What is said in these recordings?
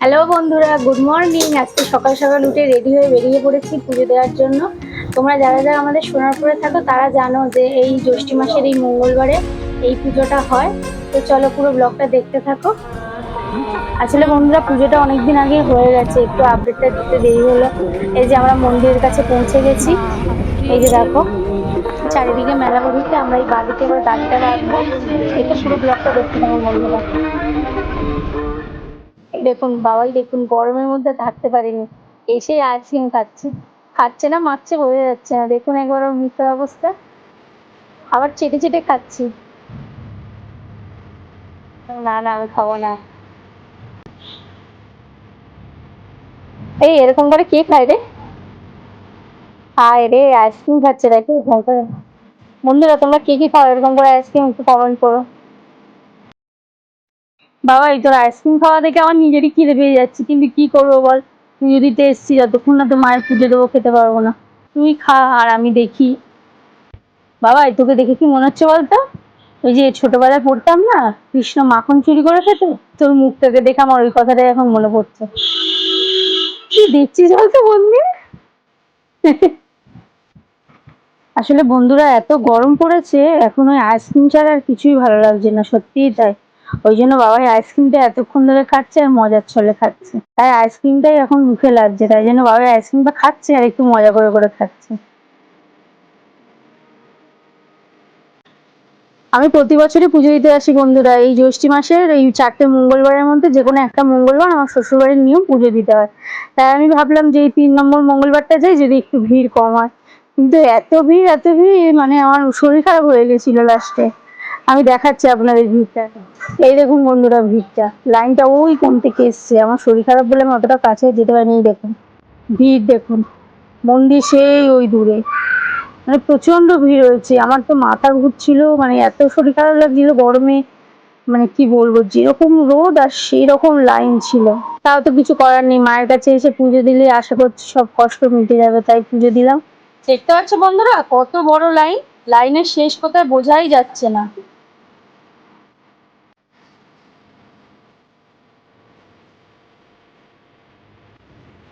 Hello বন্ধুরা good morning আজকে সকাল সকাল উঠে রেডি হয়ে বেরিয়ে পড়েছি পুজো দেওয়ার জন্য। তোমরা যারা যারা আমাদের সোনারপুরে থাকো, তারা জানো যে এই জ্যৈষ্ঠ মাসের এই মঙ্গলবারে এই পুজোটা হয়। তো চলো পুরো ব্লগটা দেখতে থাকো। আসলে বন্ধুরা, পুজোটা অনেকদিন আগে হয়ে গেছে। একটু আপডেটটা দিতে দেরি হলো। এই যে আমরা মন্দিরের কাছে পৌঁছে গেছি। এই যে দেখো, চারিদিকে মেলা বসেছে আমরা এই বাড়িতে এবার গাড়িটা রাখব এটা পুরো ব্লগটা দেখতে পাবো বন্ধুরা। দেখুন বাবাই, দেখুন, গরমের মধ্যে থাকতে পারেনি। এসে আইসক্রিম খাচ্ছে। খাচ্ছে না, মারছে, বোঝা যাচ্ছে না। দেখুন একবার ওর অবস্থা। আবার চেটে চেটে খাচ্ছি। না না, আমি খাব না। এই, এরকম করে কে খায় রে? হায় রে আইসক্রিম খাচ্ছে নাকি? বন্ধুরা, তোমরা কে কি খাও? এরকম করে আইসক্রিম একটু কমেন্ট করো। বাবা, এই তোর আইসক্রিম খাওয়া দেখে আমার নিজেরই খিদে পেয়ে যাচ্ছে, কিন্তু কি করব বল? তুই যদি তো এসছি যতক্ষণ না তো মায়ের পুজো দেবো, খেতে পারব না। তুই খা আর আমি দেখি। বাবা, এই তোকে দেখে কি মনে হচ্ছে বলতো? ওই যে ছোটবেলায় পড়তাম না, কৃষ্ণ মাখন চুরি করে খেতে, তোর মুখটাকে দেখে আমার ওই কথাটাই এখন মনে পড়ছে। কি দেখছিস বলতো বন্ধু? আসলে বন্ধুরা, এত গরম পড়েছে, এখন ওই আইসক্রিম ছাড়া আর কিছুই ভালো লাগছে না, সত্যিই তাই। ওই জন্য বাবাই আইসক্রিমটা এতক্ষণ ধরে খাচ্ছে আর মজার ছলে খাচ্ছে। তাই আইসক্রিমটাই এখন মুখে লাগছে, তাই জন্য বাবাই আইসক্রিমটা খাচ্ছে আর একটু মজা করে করে খাচ্ছে। আমি প্রতি বছরই পুজো দিতে আসি বন্ধুরা, এই জ্যৈষ্ঠ মাসের এই চারটে মঙ্গলবারের মধ্যে যে কোনো একটা মঙ্গলবার আমার শ্বশুরবাড়ির নিয়ম পুজো দিতে হয়। তাই আমি ভাবলাম যে এই তিন নম্বর মঙ্গলবারটা যাই যদি একটু ভিড় কম হয়। কিন্তু এত ভিড় এত ভিড় মানে আমার শরীর খারাপ হয়ে গেছিল লাস্টে আমি দেখাচ্ছি আপনাদের ভিড়টা। এই দেখুন বন্ধুরা ভিড়টা। লাইনটা ওই কোন থেকে এসছে। আমার শরীর খারাপ বলে আমি অতটা কাছে যেতে পারিনি দেখুন। ভিড় দেখুন। মন্দির সেই ওই দূরে। মানে প্রচণ্ড ভিড় হয়েছে আমার তো মাথা ঘুরছিল মানে এত শরীর খারাপ লাগছিল, গরমে মানে কি বলব, যেরকম রোদ আর সেই রকম লাইন ছিল। তাও তো কিছু করার নেই। মায়ের কাছে এসে পুজো দিলে আশা করছি সব কষ্ট মিটে যাবে, তাই পুজো দিলাম। দেখতে পাচ্ছ বন্ধুরা, কত বড় লাইন। লাইনের শেষ কোথায় বোঝাই যাচ্ছে না।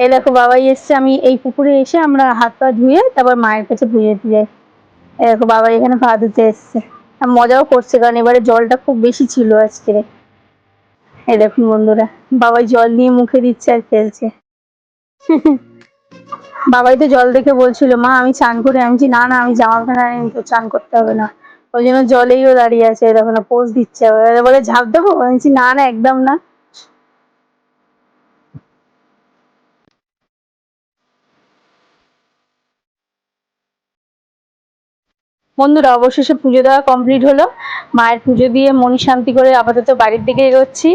এই দেখো বাবাই এসছে আমি এই পুকুরে এসে আমরা হাত পা ধুয়ে তারপর মায়ের কাছে ধুয়ে দিয়ে এই দেখো বাবা এখানে পা ধুতে এসছে। আর মজাও করছে কারণ এবারে জলটা খুব বেশি ছিল আজকে। এই দেখুন বন্ধুরা বাবাই জল নিয়ে মুখে দিচ্ছে আর খেলছে বাবাই তো জল দেখে বলছিল মা আমি চান করে আমি বলছি, না না আমি জামা প্যান্ট আনিনি তো চান করতে হবে না। ওই জন্য জলেইও দাঁড়িয়ে আছে দেখো না পোজ দিচ্ছে। বলে ঝাঁপ দেবো? আমি না না একদম না। বন্ধুরা, অবশেষে পুজো দেওয়া কমপ্লিট হলো। মায়ের পুজো দিয়ে মন শান্তি করে আপাতত বাড়ির দিকে এগোচ্ছি।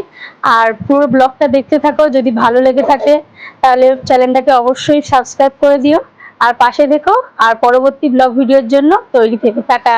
আর পুরো ব্লগটা দেখতে থাকো, যদি ভালো লেগে থাকে, তাহলে চ্যানেলটাকে অবশ্যই সাবস্ক্রাইব করে দিও। আর পাশে দেখো আর পরবর্তী ব্লগ ভিডিওর জন্য তৈরি থেকে। টাটা!